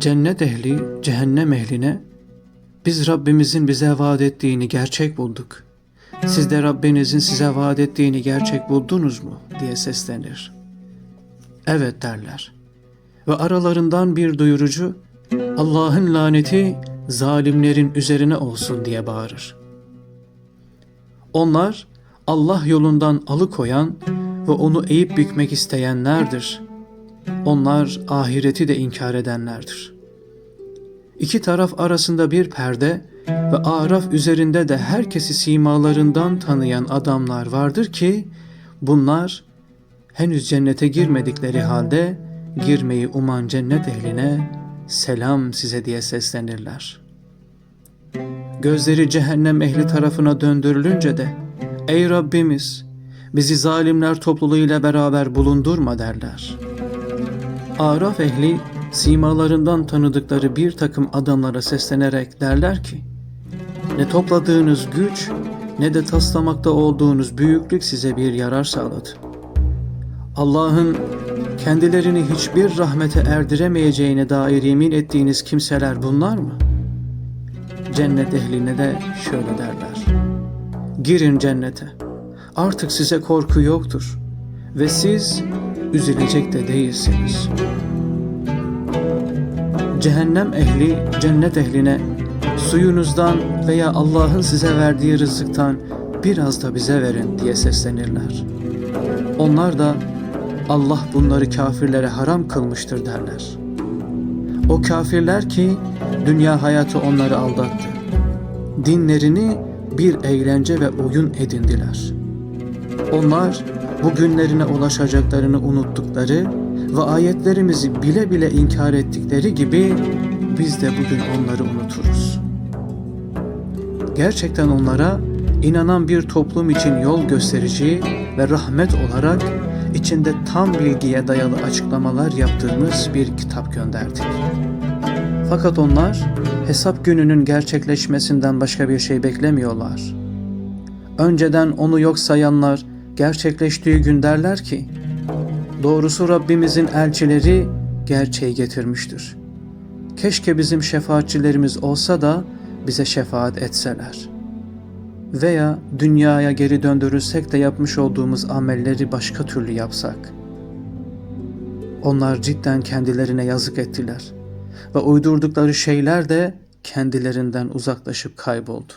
Cennet ehli cehennem ehline biz Rabbimizin bize vaat ettiğini gerçek bulduk. Siz de Rabbinizin size vaat ettiğini gerçek buldunuz mu diye seslenir. Evet derler. Ve aralarından bir duyurucu Allah'ın laneti zalimlerin üzerine olsun diye bağırır. Onlar Allah yolundan alıkoyan ve onu eğip bükmek isteyenlerdir. Onlar ahireti de inkar edenlerdir. İki taraf arasında bir perde ve araf üzerinde de herkesi simalarından tanıyan adamlar vardır ki bunlar henüz cennete girmedikleri halde girmeyi uman cennet ehline selam size diye seslenirler. Gözleri cehennem ehli tarafına döndürülünce de ey Rabbimiz bizi zalimler topluluğuyla beraber bulundurma derler. Araf ehli simalarından tanıdıkları bir takım adamlara seslenerek derler ki ne topladığınız güç ne de taslamakta olduğunuz büyüklük size bir yarar sağladı. Allah'ın kendilerini hiçbir rahmete erdiremeyeceğine dair yemin ettiğiniz kimseler bunlar mı? Cennet ehline de şöyle derler. Girin cennete. Artık size korku yoktur ve siz üzülecek de değilsiniz. Cehennem ehli cennet ehline suyunuzdan veya Allah'ın size verdiği rızıktan biraz da bize verin diye seslenirler. Onlar da Allah bunları kafirlere haram kılmıştır derler. O kafirler ki dünya hayatı onları aldattı. Dinlerini bir eğlence ve oyun edindiler. Onlar bu günlerine ulaşacaklarını unuttukları ve ayetlerimizi bile bile inkar ettikleri gibi biz de bugün onları unuturuz. Gerçekten onlara inanan bir toplum için yol gösterici ve rahmet olarak içinde tam bilgiye dayalı açıklamalar yaptığımız bir kitap gönderdik. Fakat onlar hesap gününün gerçekleşmesinden başka bir şey beklemiyorlar. Önceden onu yok sayanlar gerçekleştiği gün derler ki, doğrusu Rabbimizin elçileri gerçeği getirmiştir. Keşke bizim şefaatçilerimiz olsa da bize şefaat etseler. Veya dünyaya geri döndürülsek de yapmış olduğumuz amelleri başka türlü yapsak. Onlar cidden kendilerine yazık ettiler ve uydurdukları şeyler de kendilerinden uzaklaşıp kayboldu.